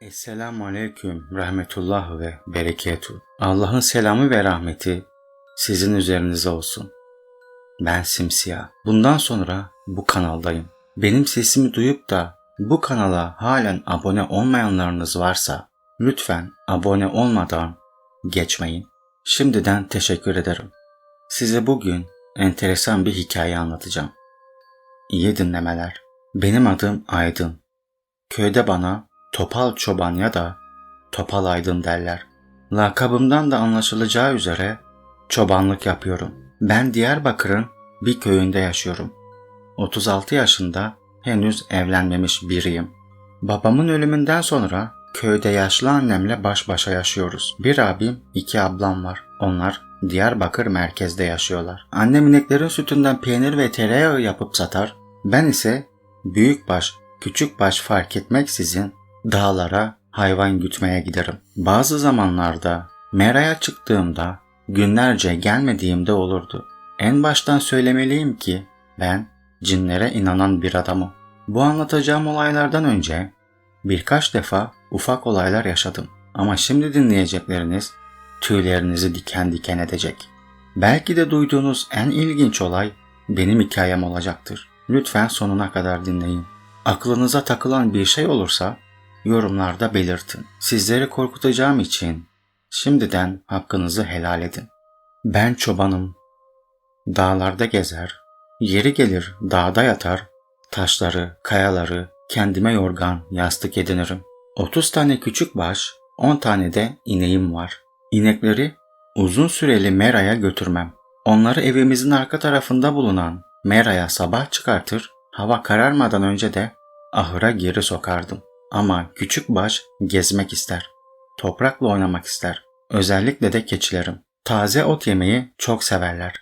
Esselamu Aleyküm Rahmetullah ve Bereketu. Allah'ın selamı ve rahmeti sizin üzerinize olsun. Ben Simsiyah. Bundan sonra bu kanaldayım. Benim sesimi duyup da bu kanala halen abone olmayanlarınız varsa lütfen abone olmadan geçmeyin. Şimdiden teşekkür ederim. Size bugün enteresan bir hikaye anlatacağım. İyi dinlemeler. Benim adım Aydın. Köyde bana Topal Çoban ya da Topal Aydın derler. Lakabımdan da anlaşılacağı üzere çobanlık yapıyorum. Ben Diyarbakır'ın bir köyünde yaşıyorum. 36 yaşında henüz evlenmemiş biriyim. Babamın ölümünden sonra köyde yaşlı annemle baş başa yaşıyoruz. Bir abim, iki ablam var. Onlar Diyarbakır merkezde yaşıyorlar. Annem ineklerin sütünden peynir ve tereyağı yapıp satar. Ben ise büyükbaş, küçükbaş fark etmeksizin dağlara hayvan gütmeye giderim. Bazı zamanlarda meraya çıktığımda günlerce gelmediğimde olurdu. En baştan söylemeliyim ki ben cinlere inanan bir adamım. Bu anlatacağım olaylardan önce birkaç defa ufak olaylar yaşadım. Ama şimdi dinleyecekleriniz tüylerinizi diken diken edecek. Belki de duyduğunuz en ilginç olay benim hikayem olacaktır. Lütfen sonuna kadar dinleyin. Aklınıza takılan bir şey olursa yorumlarda belirtin. Sizleri korkutacağım için şimdiden hakkınızı helal edin. Ben çobanım. Dağlarda gezer, yeri gelir dağda yatar, taşları, kayaları kendime yorgan, yastık edinirim. 30 tane küçük baş, 10 tane de ineğim var. İnekleri uzun süreli meraya götürmem. Onları evimizin arka tarafında bulunan meraya sabah çıkartır, hava kararmadan önce de ahıra geri sokardım. Ama küçük baş gezmek ister. Toprakla oynamak ister. Özellikle de keçilerim. Taze ot yemeyi çok severler.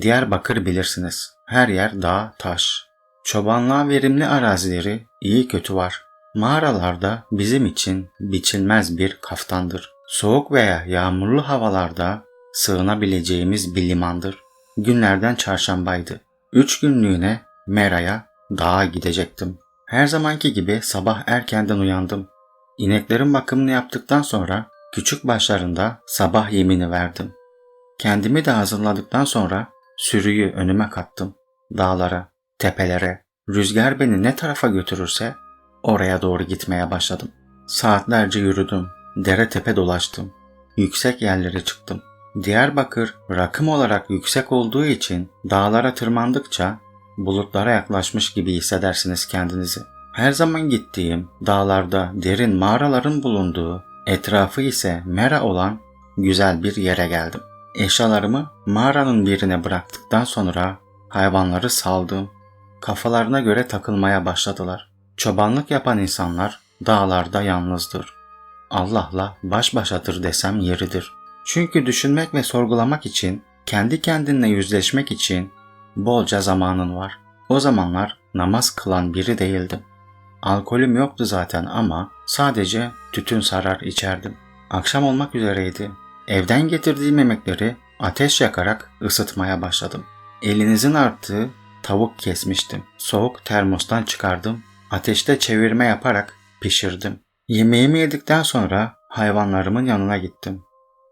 Diyarbakır bilirsiniz. Her yer dağ, taş. Çobanlığa verimli arazileri iyi kötü var. Mağaralarda bizim için biçilmez bir kaftandır. Soğuk veya yağmurlu havalarda sığınabileceğimiz bir limandır. Günlerden çarşambaydı. Üç günlüğüne Mera'ya dağa gidecektim. Her zamanki gibi sabah erkenden uyandım. İneklerin bakımını yaptıktan sonra küçük başlarında sabah yemini verdim. Kendimi de hazırladıktan sonra sürüyü önüme kattım. Dağlara, tepelere, rüzgar beni ne tarafa götürürse oraya doğru gitmeye başladım. Saatlerce yürüdüm, dere tepe dolaştım. Yüksek yerlere çıktım. Diyarbakır rakım olarak yüksek olduğu için dağlara tırmandıkça bulutlara yaklaşmış gibi hissedersiniz kendinizi. Her zaman gittiğim dağlarda derin mağaraların bulunduğu, etrafı ise mera olan güzel bir yere geldim. Eşyalarımı mağaranın birine bıraktıktan sonra hayvanları saldım. Kafalarına göre takılmaya başladılar. Çobanlık yapan insanlar dağlarda yalnızdır. Allah'la baş başadır desem yeridir. Çünkü düşünmek ve sorgulamak için, kendi kendinle yüzleşmek için bolca zamanın var. O zamanlar namaz kılan biri değildim. Alkolüm yoktu zaten ama sadece tütün sarar içerdim. Akşam olmak üzereydi. Evden getirdiğim yemekleri ateş yakarak ısıtmaya başladım. Elinizin arttığı tavuk kesmiştim. Soğuk termostan çıkardım. Ateşte çevirme yaparak pişirdim. Yemeğimi yedikten sonra hayvanlarımın yanına gittim.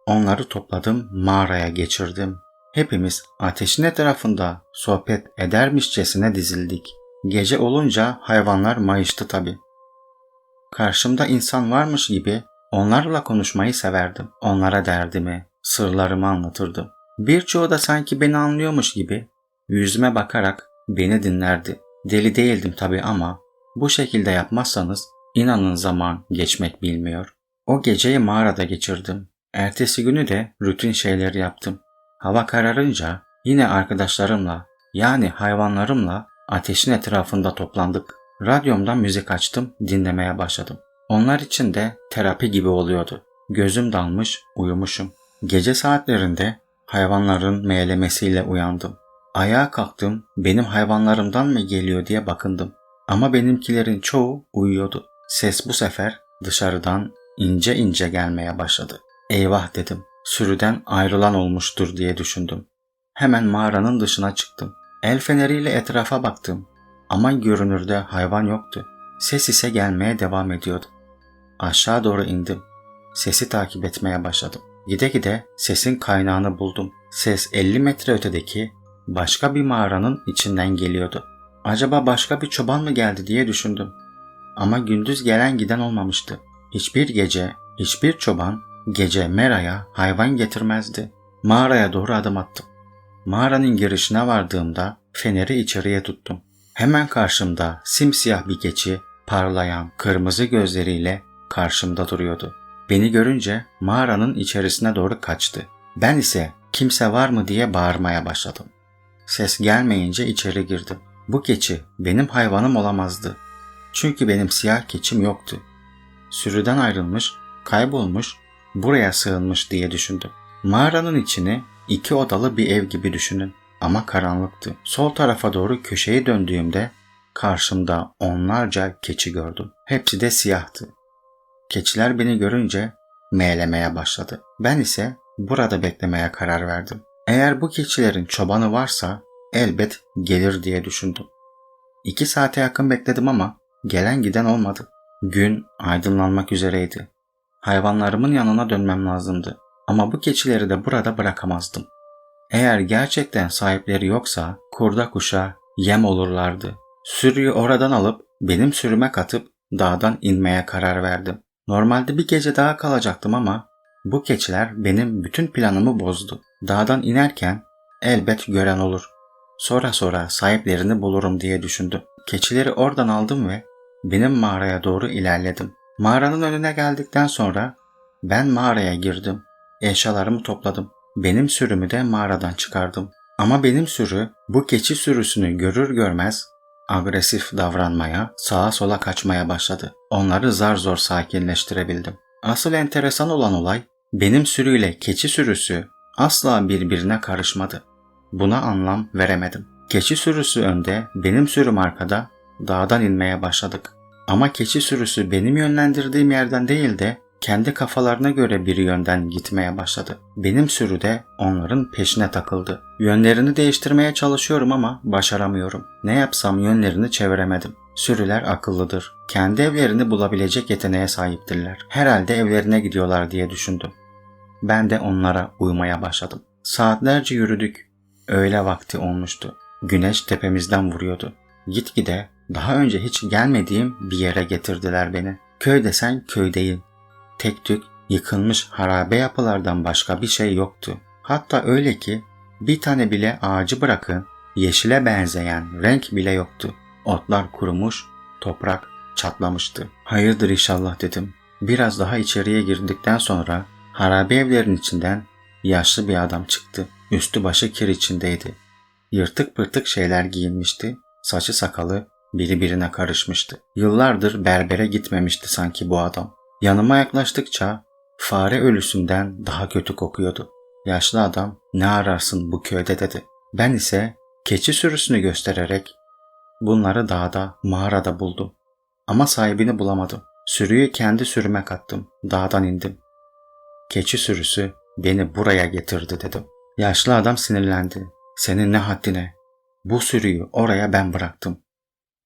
Onları topladım, mağaraya geçirdim. Hepimiz ateşin etrafında sohbet edermişçesine dizildik. Gece olunca hayvanlar mayıştı tabi. Karşımda insan varmış gibi onlarla konuşmayı severdim. Onlara derdimi, sırlarımı anlatırdım. Birçoğu da sanki beni anlıyormuş gibi yüzüme bakarak beni dinlerdi. Deli değildim tabi ama bu şekilde yapmazsanız inanın zaman geçmek bilmiyor. O geceyi mağarada geçirdim. Ertesi günü de rutin şeyleri yaptım. Hava kararınca yine arkadaşlarımla yani hayvanlarımla ateşin etrafında toplandık. Radyomdan müzik açtım, dinlemeye başladım. Onlar için de terapi gibi oluyordu. Gözüm dalmış, uyumuşum. Gece saatlerinde hayvanların meylemesiyle uyandım. Ayağa kalktım, benim hayvanlarımdan mı geliyor diye bakındım. Ama benimkilerin çoğu uyuyordu. Ses bu sefer dışarıdan ince ince gelmeye başladı. Eyvah dedim sürüden ayrılan olmuştur diye düşündüm. Hemen mağaranın dışına çıktım. El feneriyle etrafa baktım. Ama görünürde hayvan yoktu. Ses ise gelmeye devam ediyordu. aşağı doğru indim. Sesi takip etmeye başladım. Gide gide sesin kaynağını buldum. Ses 50 metre ötedeki başka bir mağaranın içinden geliyordu. Acaba başka bir çoban mı geldi diye düşündüm. Ama gündüz gelen giden olmamıştı. Hiçbir gece, hiçbir çoban gece Mera'ya hayvan getirmezdi. Mağaraya doğru adım attım. Mağaranın girişine vardığımda feneri içeriye tuttum. Hemen karşımda simsiyah bir keçi parlayan kırmızı gözleriyle karşımda duruyordu. Beni görünce mağaranın içerisine doğru kaçtı. Ben ise kimse var mı diye bağırmaya başladım. Ses gelmeyince içeri girdim. Bu keçi benim hayvanım olamazdı. Çünkü benim siyah keçim yoktu. Sürüden ayrılmış, kaybolmuş, buraya sığınmış diye düşündüm. Mağaranın içini iki odalı bir ev gibi düşünün ama karanlıktı. Sol tarafa doğru köşeyi döndüğümde karşımda onlarca keçi gördüm. Hepsi de siyahtı. Keçiler beni görünce meğlemeye başladı. Ben ise burada beklemeye karar verdim. Eğer bu keçilerin çobanı varsa elbet gelir diye düşündüm. İki saate yakın bekledim ama gelen giden olmadı. Gün aydınlanmak üzereydi. Hayvanlarımın yanına dönmem lazımdı. Ama bu keçileri de burada bırakamazdım. Eğer gerçekten sahipleri yoksa kurda kuşa yem olurlardı. Sürüyü oradan alıp benim sürüme katıp dağdan inmeye karar verdim. Normalde bir gece daha kalacaktım ama bu keçiler benim bütün planımı bozdu. Dağdan inerken elbet gören olur. Sonra sonra sahiplerini bulurum diye düşündüm. Keçileri oradan aldım ve benim mağaraya doğru ilerledim. Mağaranın önüne geldikten sonra ben mağaraya girdim. Eşyalarımı topladım. Benim sürümü de mağaradan çıkardım. Ama benim sürü bu keçi sürüsünü görür görmez agresif davranmaya, sağa sola kaçmaya başladı. Onları zar zor sakinleştirebildim. Asıl enteresan olan olay benim sürüyle keçi sürüsü asla birbirine karışmadı. Buna anlam veremedim. Keçi sürüsü önde, benim sürüm arkada dağdan inmeye başladık. Ama keçi sürüsü benim yönlendirdiğim yerden değil de kendi kafalarına göre bir yönden gitmeye başladı. Benim sürü de onların peşine takıldı. Yönlerini değiştirmeye çalışıyorum ama başaramıyorum. Ne yapsam yönlerini çeviremedim. Sürüler akıllıdır. Kendi evlerini bulabilecek yeteneğe sahiptirler. Herhalde evlerine gidiyorlar diye düşündüm. Ben de onlara uymaya başladım. Saatlerce yürüdük. Öğle vakti olmuştu. Güneş tepemizden vuruyordu. Gitgide daha önce hiç gelmediğim bir yere getirdiler beni. Köy desen köy değil. Tek tük yıkılmış harabe yapılardan başka bir şey yoktu. Hatta öyle ki bir tane bile ağacı bırakın yeşile benzeyen renk bile yoktu. Otlar kurumuş, toprak çatlamıştı. Hayırdır inşallah dedim. Biraz daha içeriye girdikten sonra harabe evlerin içinden yaşlı bir adam çıktı. Üstü başı kir içindeydi. Yırtık pırtık şeyler giyinmişti. Saçı sakalı biri birine karışmıştı. Yıllardır berbere gitmemişti sanki bu adam. Yanıma yaklaştıkça fare ölüsünden daha kötü kokuyordu. Yaşlı adam ne ararsın bu köyde dedi. Ben ise keçi sürüsünü göstererek bunları dağda, mağarada buldum. Ama sahibini bulamadım. Sürüyü kendi sürüme kattım. Dağdan indim. Keçi sürüsü beni buraya getirdi dedim. Yaşlı adam sinirlendi. Senin ne haddine? Bu sürüyü oraya ben bıraktım.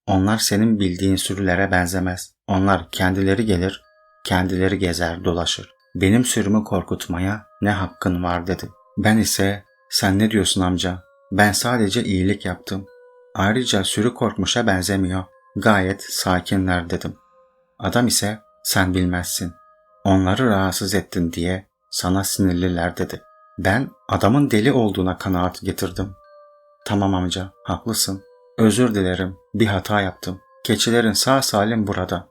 Onlar senin bildiğin sürülere benzemez. Onlar kendileri gelir, kendileri gezer dolaşır. Benim sürümü korkutmaya ne hakkın var dedi. Ben ise sen ne diyorsun amca? Ben sadece iyilik yaptım. Ayrıca sürü korkmuşa benzemiyor. Gayet sakinler dedim. Adam ise sen bilmezsin. Onları rahatsız ettin diye sana sinirliler dedi. Ben adamın deli olduğuna kanaat getirdim. Tamam amca, haklısın. Özür dilerim, bir hata yaptım. Keçilerin sağ salim burada.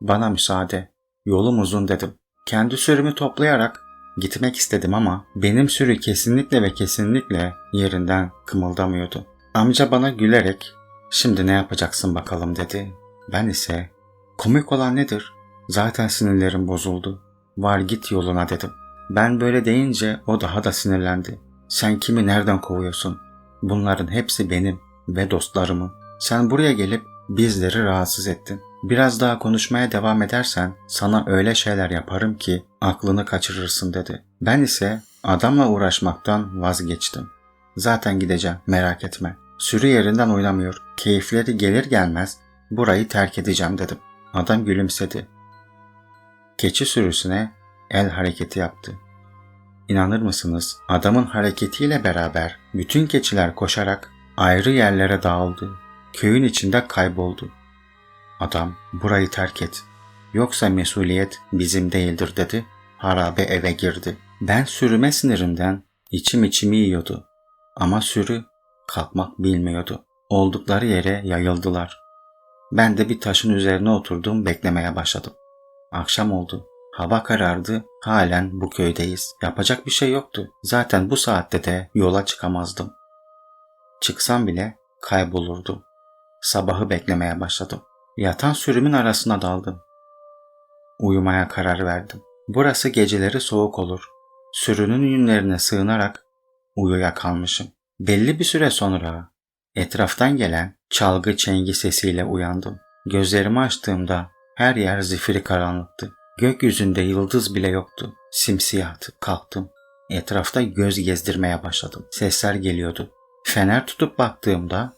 Bana müsaade. Yolum uzun dedim. Kendi sürümü toplayarak gitmek istedim ama benim sürü kesinlikle ve kesinlikle yerinden kımıldamıyordu. Amca bana gülerek şimdi ne yapacaksın bakalım dedi. Ben ise komik olan nedir? Zaten sinirlerim bozuldu. Var git yoluna dedim. Ben böyle deyince o daha da sinirlendi. Sen kimi nereden kovuyorsun? Bunların hepsi benim ve dostlarımın. Sen buraya gelip bizleri rahatsız ettin. Biraz daha konuşmaya devam edersen sana öyle şeyler yaparım ki aklını kaçırırsın dedi. Ben ise adamla uğraşmaktan vazgeçtim. Zaten gideceğim merak etme. Sürü yerinden oynamıyor. Keyifleri gelir gelmez burayı terk edeceğim dedim. Adam gülümsedi. keçi sürüsüne el hareketi yaptı. İnanır mısınız? Adamın hareketiyle beraber bütün keçiler koşarak ayrı yerlere dağıldı. Köyün içinde kayboldu. Adam burayı terk et. Yoksa mesuliyet bizim değildir dedi. Harabe eve girdi. Ben sürüme sinirimden içim içimi yiyordu. Ama sürü kalkmak bilmiyordu. Oldukları yere yayıldılar. Ben de bir taşın üzerine oturdum beklemeye başladım. Akşam oldu. Hava karardı. Halen bu köydeyiz. Yapacak bir şey yoktu. Zaten bu saatte de yola çıkamazdım. Çıksam bile kaybolurdum. Sabahı beklemeye başladım. Yatan sürümün arasına daldım. Uyumaya karar verdim. Burası geceleri soğuk olur. Sürünün yünlerine sığınarak uyuya kalmışım. Belli bir süre sonra etraftan gelen çalgı çengi sesiyle uyandım. Gözlerimi açtığımda her yer zifiri karanlıktı. Gökyüzünde yıldız bile yoktu. Simsiyahtı. Kalktım. Etrafta göz gezdirmeye başladım. Sesler geliyordu. Fener tutup baktığımda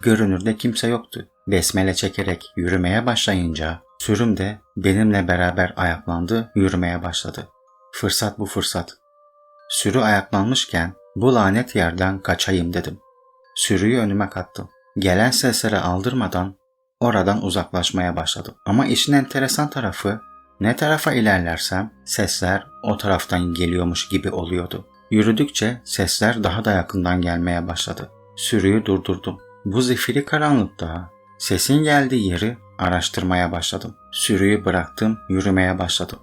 görünürde kimse yoktu. Besmele çekerek yürümeye başlayınca sürüm de benimle beraber ayaklandı, yürümeye başladı. Fırsat bu fırsat. Sürü ayaklanmışken bu lanet yerden kaçayım dedim. Sürüyü önüme kattım. Gelen seslere aldırmadan oradan uzaklaşmaya başladım. Ama işin enteresan tarafı ne tarafa ilerlersem sesler o taraftan geliyormuş gibi oluyordu. Yürüdükçe sesler daha da yakından gelmeye başladı. Sürüyü durdurdum. Bu zifiri karanlıkta sesin geldiği yeri araştırmaya başladım. Sürüyü bıraktım, yürümeye başladım.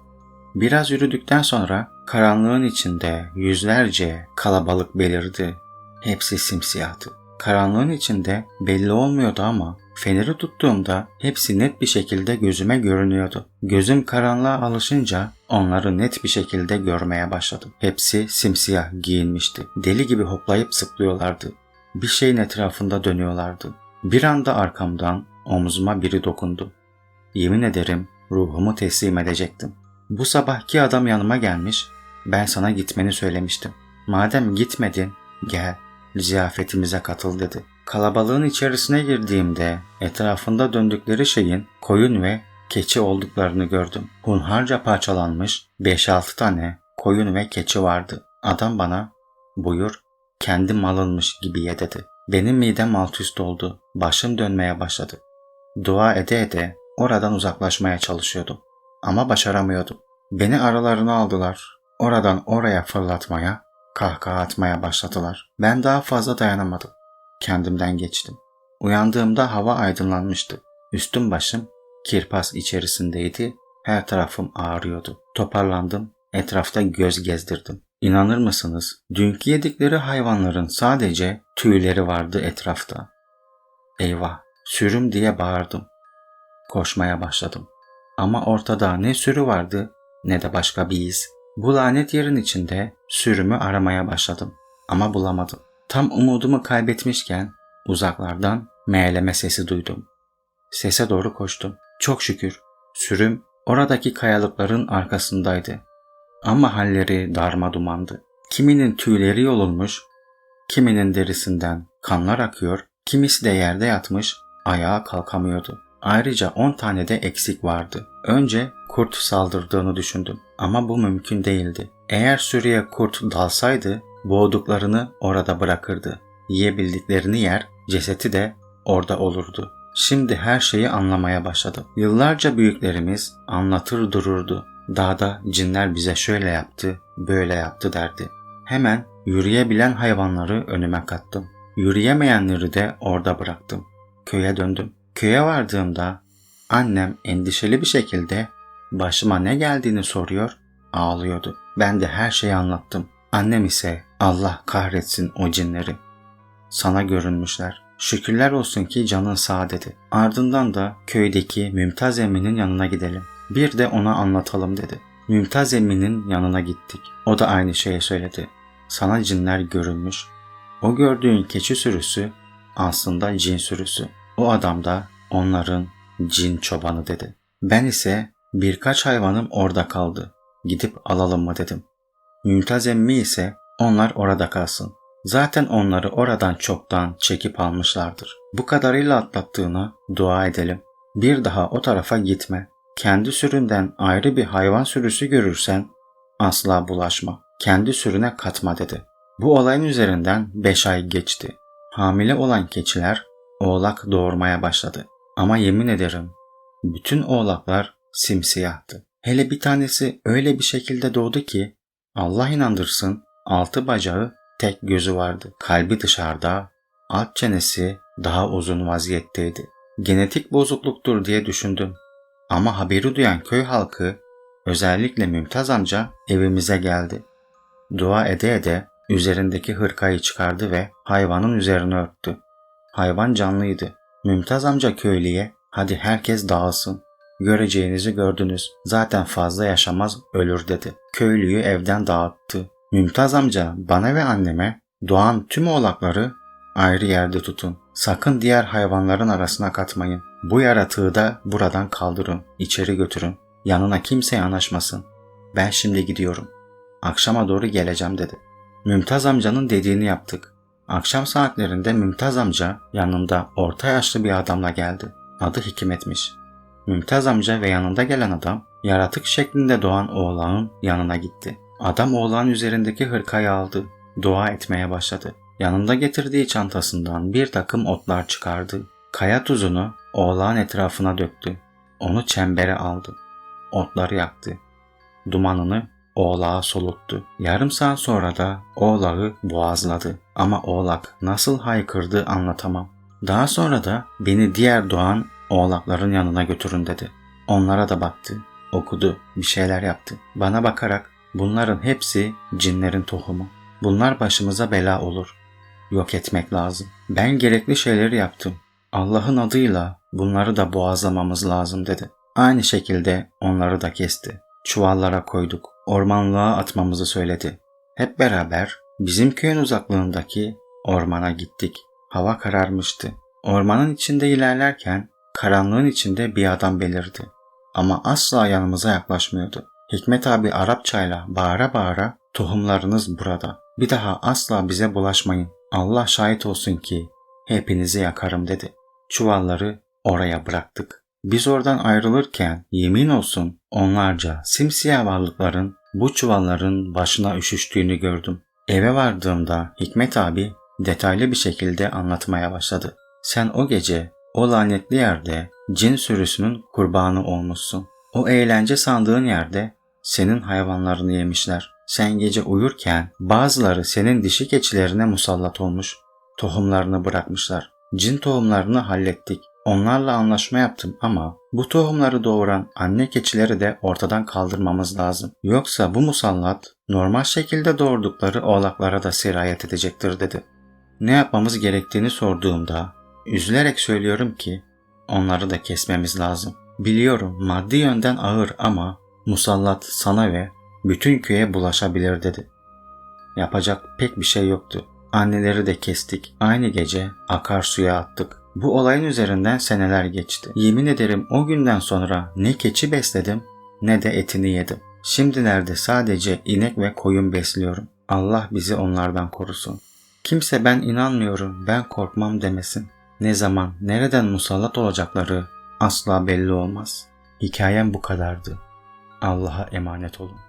Biraz yürüdükten sonra karanlığın içinde yüzlerce kalabalık belirdi. Hepsi simsiyahtı. Karanlığın içinde belli olmuyordu ama feneri tuttuğumda hepsi net bir şekilde gözüme görünüyordu. Gözüm karanlığa alışınca onları net bir şekilde görmeye başladım. Hepsi simsiyah giyinmişti. Deli gibi hoplayıp zıplıyorlardı. Bir şeyin etrafında dönüyorlardı. Bir anda arkamdan omzuma biri dokundu. Yemin ederim ruhumu teslim edecektim. Bu sabahki adam yanıma gelmiş, ben sana gitmeni söylemiştim. Madem gitmedin, gel, ziyafetimize katıl dedi. Kalabalığın içerisine girdiğimde etrafında döndükleri şeyin koyun ve keçi olduklarını gördüm. Hunharca parçalanmış 5-6 tane koyun ve keçi vardı. Adam bana buyur kendi malınmış gibi ye dedi. Benim midem alt üst oldu. Başım dönmeye başladı. Dua ede ede oradan uzaklaşmaya çalışıyordum. Ama başaramıyordum. Beni aralarına aldılar. Oradan oraya fırlatmaya, kahkaha atmaya başladılar. Ben daha fazla dayanamadım. Kendimden geçtim. Uyandığımda hava aydınlanmıştı. Üstüm başım kirpas içerisindeydi. Her tarafım ağrıyordu. Toparlandım. Etrafta göz gezdirdim. İnanır mısınız? Dünkü yedikleri hayvanların sadece tüyleri vardı etrafta. Eyvah! Sürüm diye bağırdım. Koşmaya başladım. Ama ortada ne sürü vardı ne de başka bir iz. Bu lanet yerin içinde sürümü aramaya başladım. Ama bulamadım. Tam umudumu kaybetmişken uzaklardan meğleme sesi duydum. Sese doğru koştum. Çok şükür sürüm oradaki kayalıkların arkasındaydı. Ama halleri darma dumandı. Kiminin tüyleri yolulmuş, kiminin derisinden kanlar akıyor, kimisi de yerde yatmış, ayağa kalkamıyordu. Ayrıca 10 tane de eksik vardı. Önce kurt saldırdığını düşündüm ama bu mümkün değildi. Eğer sürüye kurt dalsaydı boğduklarını orada bırakırdı. Yiyebildiklerini yer, ceseti de orada olurdu. Şimdi her şeyi anlamaya başladım. Yıllarca büyüklerimiz anlatır dururdu. Dağda cinler bize şöyle yaptı, böyle yaptı derdi. Hemen yürüyebilen hayvanları önüme kattım. Yürüyemeyenleri de orada bıraktım. Köye döndüm. Köye vardığımda annem endişeli bir şekilde başıma ne geldiğini soruyor, ağlıyordu. Ben de her şeyi anlattım. Annem ise Allah kahretsin o cinleri. Sana görünmüşler. Şükürler olsun ki canın sağ dedi. Ardından da köydeki Mümtaz emminin yanına gidelim. Bir de ona anlatalım dedi. Mümtaz emminin yanına gittik. O da aynı şeyi söyledi. Sana cinler görünmüş. O gördüğün keçi sürüsü aslında cin sürüsü. O adam da onların cin çobanı dedi. Ben ise birkaç hayvanım orada kaldı. Gidip alalım mı dedim. Mümtaz emmi ise onlar orada kalsın. Zaten onları oradan çoktan çekip almışlardır. Bu kadarıyla atlattığına dua edelim. Bir daha o tarafa gitme. Kendi süründen ayrı bir hayvan sürüsü görürsen asla bulaşma. Kendi sürüne katma dedi. Bu olayın üzerinden 5 ay geçti. Hamile olan keçiler oğlak doğurmaya başladı. Ama yemin ederim bütün oğlaklar simsiyahtı. Hele bir tanesi öyle bir şekilde doğdu ki Allah inandırsın altı bacağı tek gözü vardı. Kalbi dışarıda, alt çenesi daha uzun vaziyetteydi. Genetik bozukluktur diye düşündüm. Ama haberi duyan köy halkı özellikle Mümtaz amca evimize geldi. Dua ede ede üzerindeki hırkayı çıkardı ve hayvanın üzerine örttü. Hayvan canlıydı. Mümtaz amca köylüye hadi herkes dağılsın. Göreceğinizi gördünüz. Zaten fazla yaşamaz ölür dedi. Köylüyü evden dağıttı. Mümtaz amca bana ve anneme doğan tüm oğlakları ayrı yerde tutun. Sakın diğer hayvanların arasına katmayın. Bu yaratığı da buradan kaldırın. içeri götürün. Yanına kimse yanaşmasın. Ben şimdi gidiyorum. Akşama doğru geleceğim dedi. Mümtaz amcanın dediğini yaptık. Akşam saatlerinde Mümtaz amca yanımda orta yaşlı bir adamla geldi. Adı Hikmet'miş. Mümtaz amca ve yanında gelen adam yaratık şeklinde doğan oğlağın yanına gitti. Adam oğlağın üzerindeki hırkayı aldı. Dua etmeye başladı. Yanında getirdiği çantasından bir takım otlar çıkardı. Kaya tuzunu oğlağın etrafına döktü. Onu çembere aldı. Otları yaktı. Dumanını oğlağa soluttu. Yarım saat sonra da oğlağı boğazladı. Ama oğlak nasıl haykırdı anlatamam. Daha sonra da beni diğer doğan oğlakların yanına götürün dedi. Onlara da baktı, okudu, bir şeyler yaptı. Bana bakarak bunların hepsi cinlerin tohumu. Bunlar başımıza bela olur. Yok etmek lazım. Ben gerekli şeyleri yaptım. Allah'ın adıyla bunları da boğazlamamız lazım dedi. Aynı şekilde onları da kesti. Çuvallara koyduk. Ormanlığa atmamızı söyledi. Hep beraber bizim köyün uzaklığındaki ormana gittik. Hava kararmıştı. Ormanın içinde ilerlerken karanlığın içinde bir adam belirdi. Ama asla yanımıza yaklaşmıyordu. Hikmet abi Arapçayla bağıra bağıra tohumlarınız burada. Bir daha asla bize bulaşmayın. Allah şahit olsun ki hepinizi yakarım dedi. Çuvalları oraya bıraktık. Biz oradan ayrılırken yemin olsun onlarca simsiyah varlıkların bu çuvalların başına üşüştüğünü gördüm. Eve vardığımda Hikmet abi detaylı bir şekilde anlatmaya başladı. Sen o gece o lanetli yerde cin sürüsünün kurbanı olmuşsun. O eğlence sandığın yerde senin hayvanlarını yemişler. Sen gece uyurken bazıları senin dişi keçilerine musallat olmuş. Tohumlarını bırakmışlar. Cin tohumlarını hallettik. Onlarla anlaşma yaptım ama bu tohumları doğuran anne keçileri de ortadan kaldırmamız lazım. Yoksa bu musallat normal şekilde doğurdukları oğlaklara da sirayet edecektir dedi. Ne yapmamız gerektiğini sorduğumda üzülerek söylüyorum ki onları da kesmemiz lazım. Biliyorum maddi yönden ağır ama musallat sana ve bütün köye bulaşabilir dedi. Yapacak pek bir şey yoktu. Anneleri de kestik. Aynı gece akarsuya attık. Bu olayın üzerinden seneler geçti. Yemin ederim o günden sonra ne keçi besledim ne de etini yedim. Şimdilerde sadece inek ve koyun besliyorum. Allah bizi onlardan korusun. Kimse ben inanmıyorum, ben korkmam demesin. Ne zaman, nereden musallat olacakları asla belli olmaz. Hikayem bu kadardı. Allah'a emanet olun.